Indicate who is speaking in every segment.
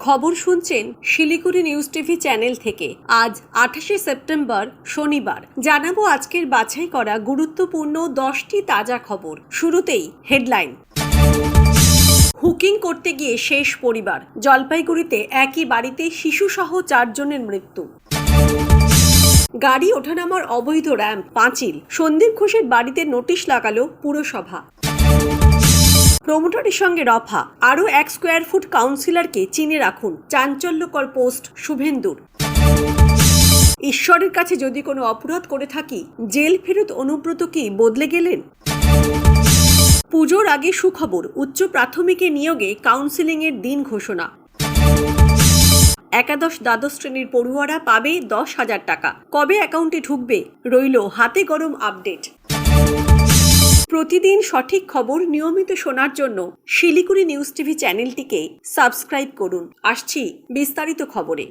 Speaker 1: খবর শুনছেন Siliguri news TV channel থেকে। আজ আঠাশে সেপ্টেম্বর, শনিবার। জানাব আজকের বাছাই করা গুরুত্বপূর্ণ দশটি তাজা খবর। শুরুতেই হেডলাইন। হুকিং করতে গিয়ে শেষ পরিবার। জলপাইগুড়িতে একই বাড়িতে শিশুসহ চারজনের মৃত্যু। গাড়ি ওঠানামার অবৈধ র্যাম্প, পাঁচিল। সন্দীপ ঘোষের বাড়িতে নোটিশ লাগালো পুরসভা। প্রমোটারের সঙ্গে রফা, আরও এক স্কোয়ার ফুট কাউন্সিলরকে চিনে রাখুন, চাঞ্চল্যকর পোস্ট শুভেন্দুর। ঈশ্বরের কাছে যদি কোনো অপরাধ করে থাকি, জেল ফেরত অনুব্রত কি বদলে গেলেন? পুজোর আগে সুখবর, উচ্চ প্রাথমিকে নিয়োগে কাউন্সিলিংয়ের দিন ঘোষণা। একাদশ দ্বাদশ শ্রেণির পড়ুয়ারা পাবে দশ হাজার টাকা। কবে অ্যাকাউন্টে ঢুকবে? রইল হাতে গরম আপডেট। প্রতিদিন সঠিক খবর নিয়মিত শোনার জন্য শিলিগুড়ি নিউজ টিভি চ্যানেলটিকে সাবস্ক্রাইব করুন। আসছি বিস্তারিত খবরে।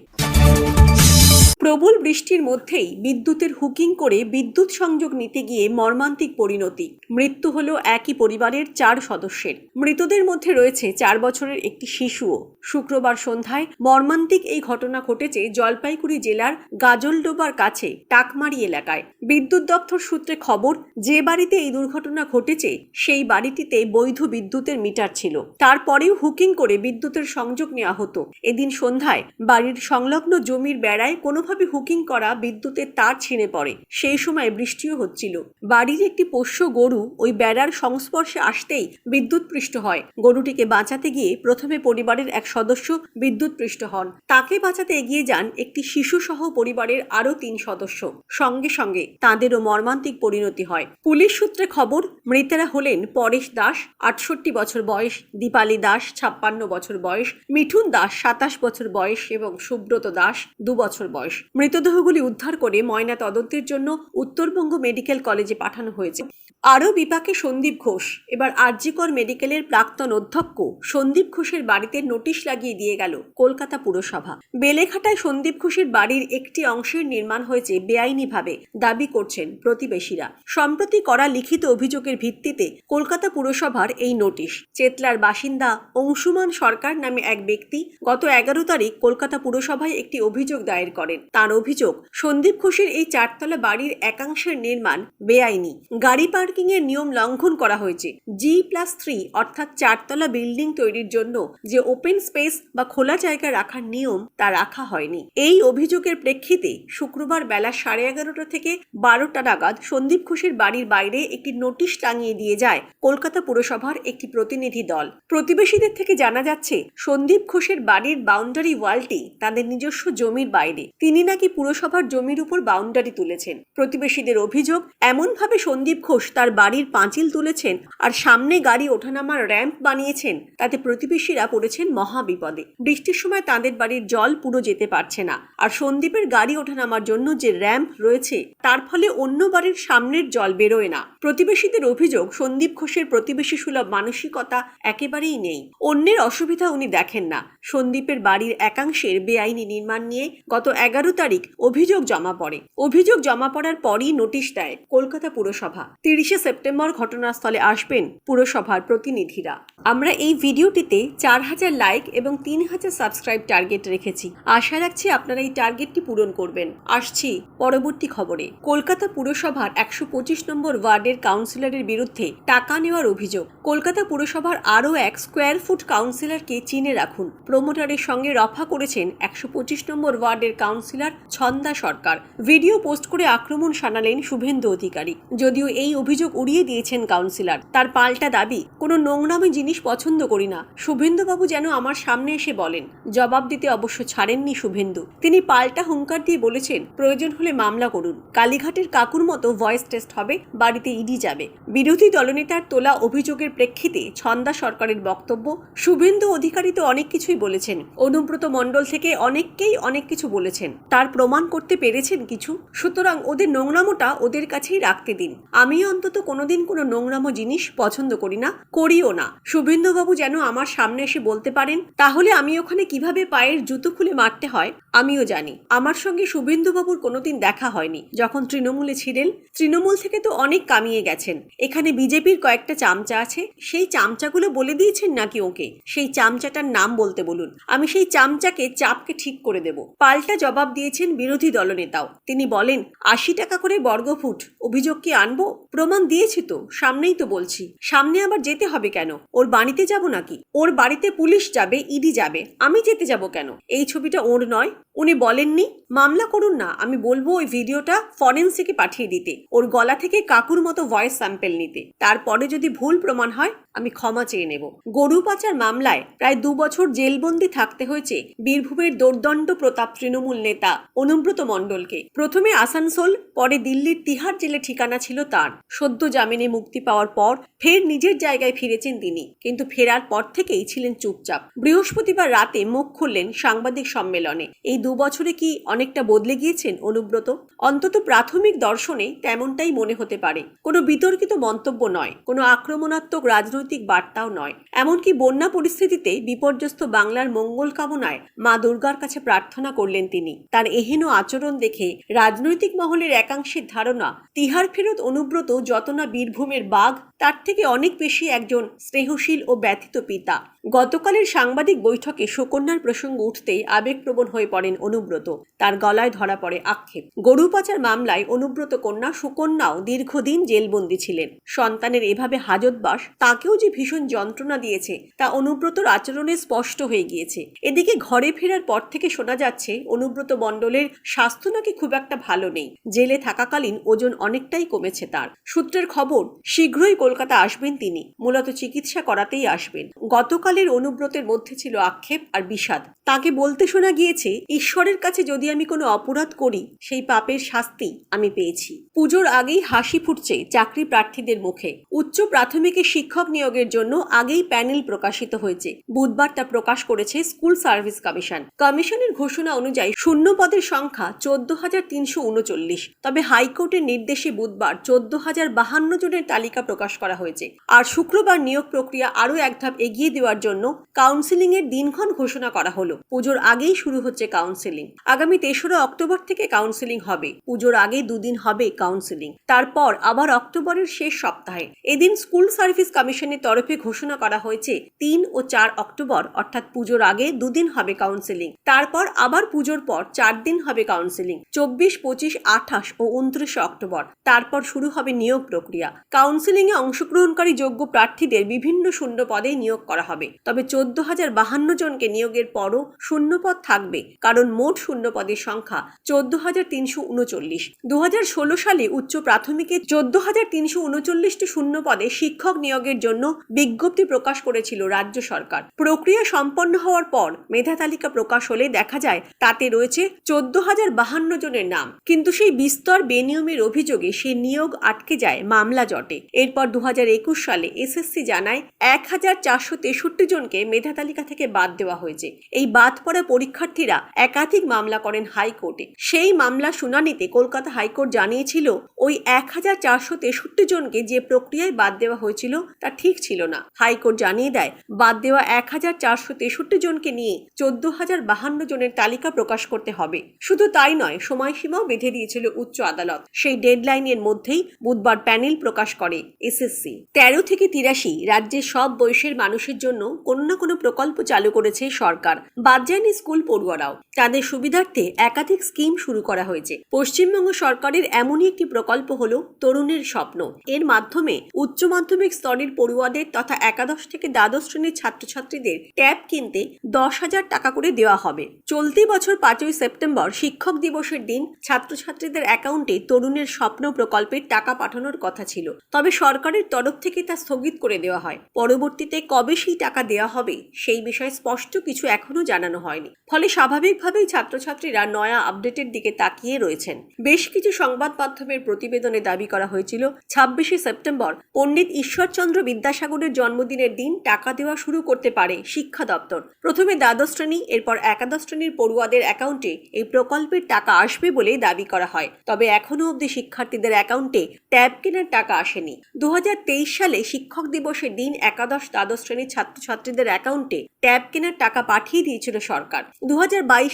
Speaker 1: প্রবল বৃষ্টির মধ্যেই বিদ্যুতের হুকিং করে বিদ্যুৎ সংযোগ নিতে গিয়ে মর্মান্তিক পরিণতি। মৃত্যু হলো একই পরিবারের চার সদস্যের। মৃতদের মধ্যে রয়েছে চার বছরের একটি শিশুও। শুক্রবার সন্ধ্যায় মর্মান্তিক এই ঘটনা ঘটেছে জলপাইগুড়ি জেলার গাজলডোবার কাছে, টাকমারি এলাকায়। বিদ্যুৎ দপ্তর সূত্রে খবর, যে বাড়িতে এই দুর্ঘটনা ঘটেছে, সেই বাড়িটিতে বৈধ বিদ্যুতের মিটার ছিল। তারপরেও হুকিং করে বিদ্যুতের সংযোগ নেওয়া হতো। এদিন সন্ধ্যায় বাড়ির সংলগ্ন জমির বেড়ায় কোনোভাবে হুকিং করা বিদ্যুতের তার ছিঁড়ে পড়ে। সেই সময় বৃষ্টিও হচ্ছিল। বাড়ির একটি পোষ্য গরু ওই বেড়ার সংস্পর্শে আসতেই বিদ্যুৎ পৃষ্ঠ হয়। গরুটিকে বাঁচাতে গিয়ে প্রথমে পরিবারের এক সদস্য বিদ্যুৎ পৃষ্ঠ হন। তাকে বাঁচাতে এগিয়ে যান একটি শিশু সহ পরিবারের আরও তিন সদস্য। সঙ্গে সঙ্গে তাঁদেরও মর্মান্তিক পরিণতি হয়। পুলিশ সূত্রে খবর, মৃতেরা হলেন পরেশ দাস, আটষট্টি বছর বয়স, দীপালি দাস, ছাপ্পান্ন বছর বয়স, মিঠুন দাস, সাতাশ বছর বয়স এবং সুব্রত দাস, দু বছর বয়স। মৃতদেহগুলি উদ্ধার করে ময়না তদন্তের জন্য উত্তরবঙ্গ মেডিকেল কলেজে পাঠানো হয়েছে। আরও বিপাকে সন্দীপ ঘোষ। এবার আরজিকর মেডিকেলের প্রাক্তন অধ্যক্ষ সন্দীপ ঘোষের বাড়িতে নোটিশ লাগিয়ে দিয়ে গেল কলকাতা পুরসভা। বেলেঘাটায় সন্দীপ ঘোষের বাড়ির একটি অংশের নির্মাণ হয়েছে বেআইনিভাবে, দাবি করছেন প্রতিবেশীরা। সম্প্রতি করা লিখিত অভিযোগের ভিত্তিতে কলকাতা পুরসভার এই নোটিশ। চেতলার বাসিন্দা অংশুমান সরকার নামে এক ব্যক্তি গত এগারো তারিখ কলকাতা পুরসভায় একটি অভিযোগ দায়ের করেন। তার অভিযোগ, সন্দীপ ঘোষের এই চারতলা বাড়ির একাংশের নির্মাণ বেআইনি। গাড়ি পার্কিং এর নিয়ম লঙ্ঘন করা হয়েছে। জি প্লাস থ্রি অর্থাৎ চারতলা বিল্ডিং তৈরির জন্য যে ওপেন স্পেস বা খোলা জায়গা রাখার নিয়ম তা রাখা হয়নি। এই অভিযোগের প্রেক্ষিতে শুক্রবার বেলা সাড়ে এগারোটা থেকে বারোটা নাগাদ সন্দীপ ঘোষের বাড়ির বাইরে একটি নোটিশ টাঙিয়ে দিয়ে যায় কলকাতা পুরসভার একটি প্রতিনিধি দল। প্রতিবেশীদের থেকে জানা যাচ্ছে, সন্দীপ ঘোষের বাড়ির বাউন্ডারি ওয়ালটি তাদের নিজস্ব জমির বাইরে। তিনি নাকি পুরসভার জমির উপর বাউন্ডারি তুলেছেন। প্রতিবেশীদের অভিযোগ, এমনভাবে সন্দীপ ঘোষ তার বাড়ির পাঁচিল তুলেছেন আর সামনে গাড়ি ওঠানামার র্যাম্প বানিয়েছেন, তাতে প্রতিবেশীরা পড়েছেন মহা বিপদে বৃষ্টির সময় তাদের বাড়ির জল পুরো যেতে পারছে না আর সন্দীপের গাড়ি ওঠানামার জন্য যে র্যাম্প রয়েছে, তার ফলে অন্য বাড়ির সামনের জল বেরোয় না। প্রতিবেশীদের অভিযোগ, সন্দীপ ঘোষের প্রতিবেশী সুলভ মানসিকতা একেবারেই নেই। অন্যের অসুবিধা উনি দেখেন না। সন্দীপের বাড়ির একাংশের বেআইনি নির্মাণ নিয়ে গত এগারো তারিখ অভিযোগ জমা পড়ে। অভিযোগ জমা পড়ার পরই নোটিশ দেয় কলকাতা পুরসভা। তিরিশে সেপ্টেম্বর ঘটনাস্থলে আসবেন পুরসভার প্রতিনিধিরা। আমরা এই ভিডিওটিতে চার হাজার লাইক এবং তিন হাজার সাবস্ক্রাইব টার্গেট রেখেছি। আশা রাখছি আপনারা এই টার্গেটটি পূরণ করবেন। আসছি পরবর্তী খবরে। কলকাতা পুরসভার একশো পঁচিশ নম্বর ওয়ার্ডের কাউন্সিলরের বিরুদ্ধে টাকা নেওয়ার অভিযোগ। কলকাতা পুরসভার আরও এক স্কোয়ার ফুট কাউন্সিলরকে চিনে রাখুন। প্রমোটারের সঙ্গে রফা করেছেন একশো পঁচিশ নম্বর ওয়ার্ডের councillor. Chhanda Sarkar. Video post করে আক্রমণ শানালেন শুভেন্দু অধিকারী। যদিও এই অভিযোগ উড়িয়ে দিয়েছেন কাউন্সিলর। তার পাল্টা দাবি, কোনো নোংরামি জিনিস পছন্দ করি না। শুভেন্দুবাবু যেন আমার সামনে এসে বলেন। জবাব দিতে অবশ্য ছাড়েননি শুভেন্দু। তিনি পাল্টা হুঙ্কার দিয়ে বলেছেন, প্রয়োজন হলে মামলা করুন। কালীঘাটের কাকুর মতো ভয়েস টেস্ট হবে, বাড়িতে ইডি যাবে। বিরোধী দলনেতার তোলা অভিযোগের প্রেক্ষিতে ছন্দা সরকারের বক্তব্য, শুভেন্দু অধিকারী তো অনেক কিছুই বলেছেন। অনুব্রত মণ্ডল থেকে অনেককেই অনেক কিছু বলেছেন। তার প্রমাণ করতে পেরেছেন কিছু। সুতরাং ওদের নোংরামোটা ওদের কাছেই রাখতে দিন। আমি অন্তত কোনোদিন কোনো নোংরামো জিনিস পছন্দ করি না, করিও না। শুভেন্দুবাবু যেন আমার সামনে এসে বলতে পারেন, তাহলে আমি ওখানে কীভাবে পায়ের জুতো খুলে মারতে হয়? আমিও জানি। আমার সঙ্গে শুভেন্দুবাবুর কোনোদিন দেখা হয়নি। যখন তৃণমূলে ছিলেন, তৃণমূল থেকে তো অনেক কামিয়ে গেছেন। এখানে বিজেপির কয়েকটা চামচা আছে। সেই চামচাগুলো বলে দিয়েছেন নাকি ওকে? সেই চামচাটার নাম বলতে বলুন। আমি সেই চামচাকে চাপকে ঠিক করে দেব। পাল্টা জবাব দিয়েছেন বিরোধী দলনেতাও। তিনি বলেন, আশি টাকা করে বর্গফুট, অভিযোগ কি আনব? প্রমাণ দিয়েছি তো, সামনেই তো বলছি। সামনে আবার যেতে হবে কেন? ওর বাড়িতে যাব নাকি? ওর বাড়িতে পুলিশ যাবে, ইডি যাবে, আমি যেতে যাব কেন? এই ছবিটা ওর নয়। উনি বলেননি, মামলা করুন না, আমি বলব ওই ভিডিওটা ফরেন্সিকে পাঠিয়ে দিতে। ওর গলা থেকে কাকুর মতো ভয়েস স্যাম্পেল নিতে। তারপরে যদি ভুল প্রমাণ হয়, আমি ক্ষমা চেয়ে নেব। গরু পাচার মামলায় প্রায় দু বছর জেলবন্দি থাকতে হয়েছে বীরভূমের দোর্দণ্ড প্রতাপ তৃণমূল নেতা অনুব্রত মণ্ডলকে। প্রথমে আসানসোল, পরে দিল্লির তিহার জেলে ঠিকানা ছিল তার। সদ্য জামিনে মুক্তি পাওয়ার পর ফের নিজের জায়গায় ফিরেছেন তিনি। কিন্তু ফেরার পর থেকেই ছিলেন চুপচাপ। বৃহস্পতিবার রাতে মুখ খুললেন সাংবাদিক সম্মেলনে। এই দু বছরে কি অনেকটা বদলে গিয়েছেন অনুব্রত? অন্তত প্রাথমিক দর্শনে তেমনটাই মনে হতে পারে। কোনো বিতর্কিত মন্তব্য নয়, কোনো আক্রমণাত্মক রাজনৈতিক বার্তাও নয়। এমনকি বন্যা পরিস্থিতিতে বিপর্যস্ত বাংলার মঙ্গল কামনায় মা দুর্গার কাছে প্রার্থনা করলেন তিনি। তার এহেন আচরণ দেখে রাজনৈতিক মহলের একাংশের ধারণা, তিহার ফেরত অনুব্রত যত না বীরভূমের বাঘ, তার থেকে অনেক বেশি একজন স্নেহশীল ও ব্যথিত পিতা। গতকালের সাংবাদিক বৈঠকে সুকন্যার প্রসঙ্গ উঠতেই আবেগপ্রবণ হয়ে পড়েন অনুব্রত। তার গলায় ধরা পড়ে আক্ষেপ। গরু পাচার মামলায় অনুব্রত কন্যা সুকন্যাও দীর্ঘদিন জেলবন্দি ছিলেন। সন্তানের এভাবে হাজতবাস তাকেও যে ভীষণ যন্ত্রণা দিয়েছে, তা অনুব্রতর আচরণে স্পষ্ট হয়ে গিয়েছে। এদিকে ঘরে ফেরার পর থেকে শোনা যাচ্ছে, অনুব্রত মণ্ডলের স্বাস্থ্য নাকি খুব একটা ভালো নেই। জেলে থাকাকালীন ওজন অনেকটাই কমেছে তার। সূত্রের খবর, শীঘ্রই কলকাতা আসবেন তিনি। মূলত চিকিৎসা করাতেই আসবেন। গতকালের অনুব্রতের মধ্যে ছিল আক্ষেপ আর বিষাদ। তাকে বলতে শোনা গিয়েছে, ঈশ্বরের কাছে যদি আমি কোনো অপরাধ করি, সেই পাপের শাস্তি আমি পেয়েছি। পুজোর আগেই হাসি ফুটছে চাকরি প্রার্থীদের মুখে। উচ্চ প্রাথমিকে শিক্ষক নিয়োগের জন্য আগেই প্যানেল প্রকাশিত হয়েছে। বুধবার তা প্রকাশ করেছে স্কুল সার্ভিস কমিশন। কমিশনের ঘোষণা অনুযায়ী শূন্য পদের সংখ্যা চোদ্দ হাজার তিনশো উনচল্লিশ। তবে হাইকোর্টের নির্দেশে বুধবার চোদ্দ হাজার বাহান্ন জনের তালিকা প্রকাশ করা হয়েছে। আর শুক্রবার নিয়োগ প্রক্রিয়া আরও এক ধাপ এগিয়ে দেওয়ার জন্য কাউন্সিলিং এর দিনক্ষণ ঘোষণা করা হলো। পুজোর আগেই শুরু হচ্ছে কাউন্সিলিং আগামী তেসরা অক্টোবর থেকে কাউন্সিলিং হবে। পুজোর আগে দুদিন হবে কাউন্সিলিং তারপর আবার অক্টোবরের শেষ সপ্তাহে। এদিন স্কুল সার্ভিস কমিশনের তরফে ঘোষণা করা হয়েছে, তিন ও চার অক্টোবর, অর্থাৎ পুজোর আগে দুদিন হবে কাউন্সিলিং তারপর আবার পুজোর পর চার দিন হবে কাউন্সিলিং চব্বিশ, পঁচিশ, আঠাশ ও উনত্রিশে অক্টোবর। তারপর শুরু হবে নিয়োগ প্রক্রিয়া। কাউন্সিলিং এ অংশগ্রহণকারী যোগ্য প্রার্থীদের বিভিন্ন শূন্য পদে নিয়োগ করা হবে। তবে চোদ্দ হাজার বাহান্ন জনকে নিয়োগের পরও শূন্য পদ থাকবে, কারণ মোট শূন্য পদের সংখ্যা চোদ্দ হাজার তিনশো উনচল্লিশ। দু হাজার ষোলো সালে উচ্চ প্রাথমিকে চোদ্দ হাজার তিনশো উনচল্লিশটি শূন্য পদে শিক্ষক নিয়োগের জন্য বিজ্ঞপ্তি প্রকাশ করেছিল রাজ্য সরকার। প্রক্রিয়া সম্পন্ন হওয়ার পর মেধা তালিকা প্রকাশ হলে দেখা যায়, তাতে রয়েছে চোদ্দ হাজার বাহান্ন জনের নাম। কিন্তু সেই বিস্তর বেনিয়মের অভিযোগে সে নিয়োগ আটকে যায় মামলা জটে। এরপর দু সালে এসএসসি জানায়, এক হাজার চারশো তেষট্টি জনকে মেধা তালিকা থেকে বাদ দেওয়া হয়েছে। এই বাদ পড়া পরীক্ষার্থীরা একাধিক মামলা করেন হাইকোর্টে। সেই মামলা শুনানিতে কলকাতা হাইকোর্ট জানিয়েছিল, ওই এক হাজার চারশো তেষট্টি জনকে যে প্রক্রিয়ায় বাদ দেওয়া হয়েছিল তা ঠিক ছিল না। হাইকোর্ট জানিয়ে দেয়, বাদ দেওয়া এক হাজার চারশো তেষট্টি জনকে নিয়ে চোদ্দ হাজার বাহান্ন জনের তালিকা প্রকাশ করতে হবে। শুধু তাই নয়, সময়সীমাও বেঁধে দিয়েছিল উচ্চ আদালত। সেই ডেডলাইনের মধ্যেই বুধবার প্যানেল প্রকাশ করে এসএসসি। তেরো থেকে তিরাশি, রাজ্যের সব বয়সের মানুষের জন্য কোনো না কোনো প্রকল্প চালু করেছে সরকার। বাদ স্কুল পড়ুয়ারাও। তাদের সুবিধার্থে একাধিক স্কিম শুরু করা হয়েছে। পশ্চিমবঙ্গ সরকারের এমনই একটি প্রকল্প হল তরুণের স্বপ্ন। এর মাধ্যমে উচ্চ মাধ্যমিক স্তরের পড়ুয়াদের তথা একাদশ থেকে দ্বাদশ শ্রেণির ছাত্রছাত্রীদের ট্যাব কিনতে দশ হাজার টাকা করে দেওয়া হবে। চলতি বছর পাঁচই সেপ্টেম্বর শিক্ষক দিবসের দিন ছাত্রছাত্রীদের অ্যাকাউন্টে তরুণের স্বপ্ন প্রকল্পের টাকা পাঠানোর কথা ছিল। তবে সরকারের তরফ থেকে তা স্থগিত করে দেওয়া হয়। পরবর্তীতে কবে সেই টাকা টাকা দেওয়া হবে, সেই বিষয়ে স্পষ্ট কিছু এখনও জানানো হয়নি। ফলে স্বাভাবিকভাবেই ছাত্রছাত্রীরা নয়া আপডেটের দিকে তাকিয়ে রয়েছেন। বেশ কিছু সংবাদ মাধ্যমের প্রতিবেদনে দাবি করা হয়েছিল, ছাব্বিশে সেপ্টেম্বর পণ্ডিত ঈশ্বরচন্দ্র বিদ্যাসাগরের জন্মদিনের দিন টাকা দেওয়া শুরু করতে পারে শিক্ষা দপ্তর। প্রথমে দ্বাদশ শ্রেণি, এরপর একাদশ শ্রেণির পড়ুয়াদের অ্যাকাউন্টে এই প্রকল্পের টাকা আসবে বলে দাবি করা হয়। তবে এখনও অবধি শিক্ষার্থীদের অ্যাকাউন্টে ট্যাব কেনার টাকা আসেনি। দু হাজার তেইশ সালে শিক্ষক দিবসের দিন একাদশ দ্বাদশ শ্রেণির ছাত্রছাত্রীদের অ্যাকাউন্টে ট্যাব কেনার টাকা পাঠিয়ে দিয়েছিল সরকার। দু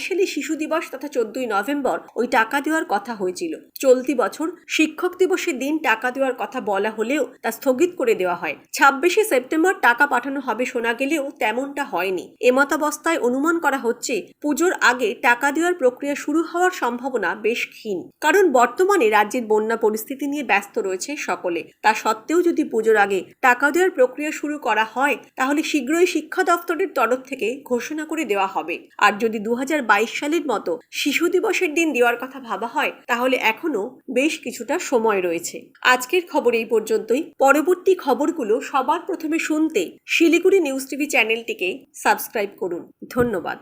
Speaker 1: সালে শিশু দিবস তথা চোদ্দই নভেম্বর ওই টাকা দেওয়ার কথা হয়েছিল। চলতি বছর শিক্ষক দিবসের দিন টাকা দেওয়ার কথা বলা হলেও তা স্থগিত করে দেওয়া হয়। ছাব্বিশে সেপ্টেম্বর টাকা পাঠানো হবে শোনা গেলেও তেমনটা হয়নি। এমতাবস্থায় অনুমান করা হচ্ছে, পুজোর আগে টাকা দেওয়ার প্রক্রিয়া শুরু হওয়ার সম্ভাবনা বেশ ক্ষীণ। কারণ বর্তমানে রাজ্যের বন্যা পরিস্থিতি নিয়ে ব্যস্ত রয়েছে সকলে। তা সত্ত্বেও যদি পুজোর আগে টাকা দেওয়ার প্রক্রিয়া শুরু করা হয়, তাহলে শীঘ্রই শিক্ষা দপ্তরের তরফ থেকে ঘোষণা করে দেওয়া হবে। আর যদি দু হাজার বাইশ সালের মতো শিশু দিবসের দিন দেওয়ার কথা ভাবা হয়, তাহলে এখনও বেশ কিছুটা সময় রয়েছে। আজকের খবর এই পর্যন্তই। পরবর্তী খবরগুলো সবার প্রথমে শুনতে শিলিগুড়ি নিউজ টিভি চ্যানেলটিকে সাবস্ক্রাইব করুন। ধন্যবাদ।